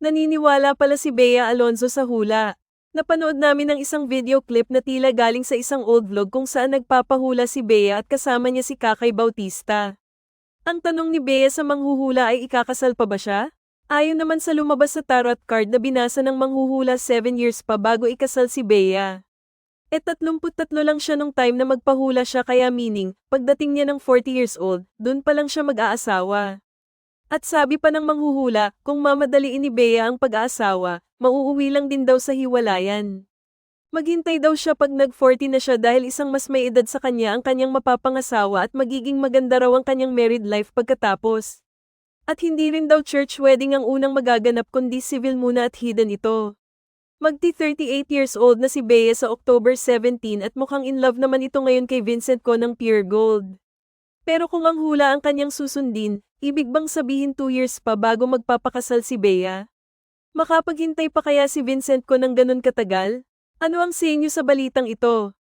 Naniniwala pala si Bea Alonzo sa hula. Napanood namin ng isang video clip na tila galing sa isang old vlog kung saan nagpapahula si Bea at kasama niya si Kakay Bautista. Ang tanong ni Bea sa manghuhula ay ikakasal pa ba siya? Ayon naman sa lumabas sa tarot card na binasa ng manghuhula 7 years pa bago ikasal si Bea. E 33 lang siya nung time na magpahula siya kaya meaning, pagdating niya ng 40 years old, dun pa lang siya mag-aasawa. At sabi pa ng manghuhula, kung mamadaliin ni Bea ang pag-aasawa, mauuwi lang din daw sa hiwalayan. Maghintay daw siya pag nag-40 na siya dahil isang mas may edad sa kanya ang kanyang mapapangasawa at magiging maganda raw ang kanyang married life pagkatapos. At hindi rin daw church wedding ang unang magaganap kundi civil muna at hidden ito. Magti 38 years old na si Bea sa October 17 at mukhang in love naman ito ngayon kay Vincent ko ng Pure Gold. Pero kung ang hula ang kanyang susundin, ibig bang sabihin 2 years pa bago magpapakasal si Bea? Makapaghintay pa kaya si Vincent ko ng ganun katagal? Ano ang sinyo sa balitang ito?